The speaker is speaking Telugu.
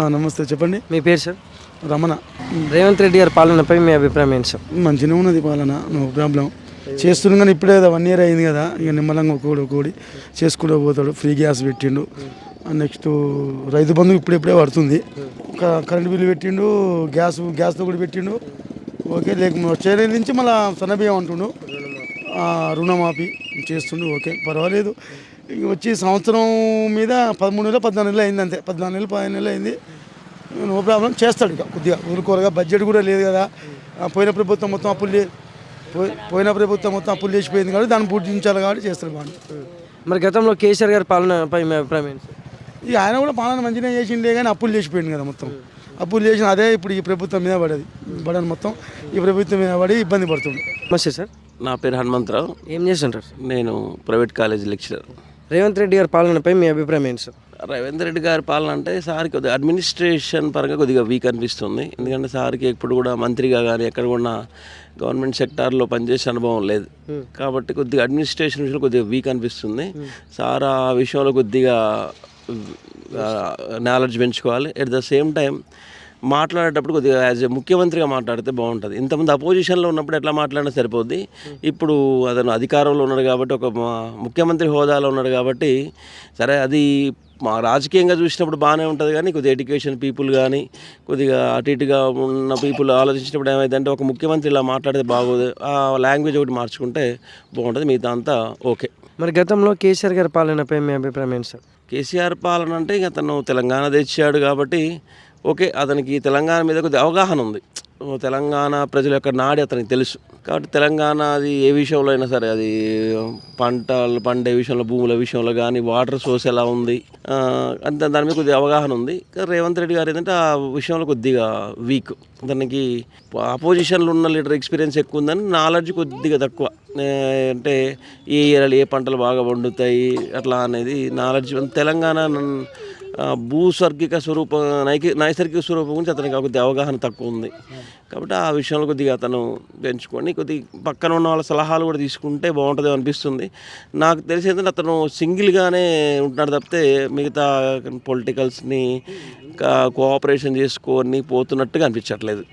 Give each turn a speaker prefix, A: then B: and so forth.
A: నమస్తే చెప్పండి.
B: మీ పేరు సార్?
A: రమణ.
B: రేవంత్ రెడ్డి గారి పాలనపై మీ అభిప్రాయం ఏంటి సార్?
A: మంచిగా ఉన్నది పాలన నో ప్రాబ్లం. చేస్తున్నాం కానీ ఇప్పుడే కదా వన్ ఇయర్ అయింది కదా. ఇక నిమ్మలంగా కూడి కూడి చేసుకుంటూ పోతాడు. ఫ్రీ గ్యాస్ పెట్టిండు. నెక్స్ట్ రైతు బంధు ఇప్పుడిప్పుడే పడుతుంది. క- కరెంట్ బిల్లు పెట్టిండు గ్యాస్ గ్యాస్తో కూడా పెట్టిండు. ఓకే లేక వచ్చే నుంచి మళ్ళీ సన్నబియ్యం అంటుండు. రుణమాఫీ చేస్తుండు ఓకే పర్వాలేదు. ఇక వచ్చి సంవత్సరం మీద పదమూడు నెలలు పద్నాలుగు నెలలు అయింది అంతే. పద్నాలుగు నెలలు పదిహేను నెలలు అయింది. నో ప్రాబ్లం చేస్తాడు ఇక కొద్దిగా. ఊరుకోరగా బడ్జెట్ కూడా లేదు కదా. పోయిన ప్రభుత్వం మొత్తం అప్పులు పోయిన ప్రభుత్వం మొత్తం అప్పులు చేసిపోయింది కాబట్టి దాన్ని పూజించాలి కాబట్టి చేస్తాడు బాగా
B: మరి గతంలో కేసీఆర్ గారి పాలనపై మీ అభిప్రాయం ఏంటి? సార్
A: ఇక ఆయన కూడా పాలన మంచిగా చేసిండే కానీ అప్పులు చేసిపోయింది కదా మొత్తం. అప్పులు చేసిన అదే ఇప్పుడు ఈ ప్రభుత్వం మీద పడేది. పడని మొత్తం ఈ ప్రభుత్వం మీద పడి ఇబ్బంది పడుతుంది.
B: నమస్తే సార్.
C: నా పేరు హనుమంతరావు.
B: ఏం చేస్తుంటారు సార్?
C: నేను private college lecturer.
B: Revanth Reddy గారి పాలనపై మీ అభిప్రాయం ఏంటి సార్?
C: రేవంత్ రెడ్డి గారి పాలన అంటే సార్కి కొద్దిగా అడ్మినిస్ట్రేషన్ పరంగా కొద్దిగా వీక్ అనిపిస్తుంది. ఎందుకంటే సార్కి ఎప్పుడు కూడా మంత్రిగా కానీ ఎక్కడ కూడా గవర్నమెంట్ సెక్టార్లో పనిచేసే అనుభవం లేదు. కాబట్టి కొద్దిగా అడ్మినిస్ట్రేషన్ విషయంలో కొద్దిగా వీక్ అనిపిస్తుంది. సార్ ఆ విషయంలో కొద్దిగా నాలెడ్జ్ పెంచుకోవాలి. ఎట్ ద సేమ్ టైం మాట్లాడేటప్పుడు కొద్దిగా యాజ్ ఎ ముఖ్యమంత్రిగా మాట్లాడితే బాగుంటుంది. ఇంతమంది అపోజిషన్లో ఉన్నప్పుడు ఎట్లా మాట్లాడినా సరిపోద్ది. ఇప్పుడు అతను అధికారంలో ఉన్నాడు కాబట్టి ఒక మా- ముఖ్యమంత్రి హోదాలో ఉన్నాడు కాబట్టి సరే అది మా రాజకీయంగా చూసినప్పుడు బాగానే ఉంటుంది కానీ కొద్దిగా ఎడ్యుకేషన్ పీపుల్ కానీ కొద్దిగా అటు ఇటుగా ఉన్న పీపుల్ ఆలోచించినప్పుడు ఏమైందంటే ఒక ముఖ్యమంత్రి ఇలా మాట్లాడితే బాగోదు. ఆ లాంగ్వేజ్ ఒకటి మార్చుకుంటే బాగుంటుంది మిగతా అంతా ఓకే.
B: మరి గతంలో కేసీఆర్ గారి పాలనపై మీ అభిప్రాయం ఏంటి సార్?
C: కేసీఆర్ పాలన అంటే ఇక అతను తెలంగాణ తెచ్చాడు కాబట్టి ఓకే అతనికి తెలంగాణ మీద కొద్దిగా అవగాహన ఉంది. తెలంగాణ ప్రజల యొక్క నాడి అతనికి తెలుసు. కాబట్టి తెలంగాణ అది ఏ విషయంలో అయినా సరే అది పంటలు పండే విషయంలో భూముల విషయంలో కానీ వాటర్ సోర్స్ ఎలా ఉంది ఆ, అంత దాని మీద కొద్దిగా అవగాహన ఉంది. రేవంత్ రెడ్డి గారు ఏంటంటే ఆ విషయంలో కొద్దిగా వీక్ అతనికి అపోజిషన్లో ఉన్న లీడర్ ఎక్స్పీరియన్స్ ఎక్కువ ఉందని నాలెడ్జ్ కొద్దిగా తక్కువ. అంటే ఏ ఏరియాలో ఏ పంటలు బాగా పండుతాయి అట్లా అనేది నాలెడ్జ్ తెలంగాణ భూస్వర్గిక స్వరూప నైకి నైసర్గిక స్వరూపం గురించి అతనికి కొద్దిగా అవగాహన తక్కువ ఉంది. కాబట్టి ఆ విషయంలో కొద్దిగా అతను పెంచుకొని కొద్ది పక్కన ఉన్న వాళ్ళ సలహాలు కూడా తీసుకుంటే బాగుంటుంది అనిపిస్తుంది. నాకు తెలిసి ఏంటంటే అతను సింగిల్గానే ఉంటున్నాడు తప్పితే మిగతా పొలిటికల్స్ని కోఆపరేషన్ చేసుకొని పోతున్నట్టుగా అనిపించట్లేదు.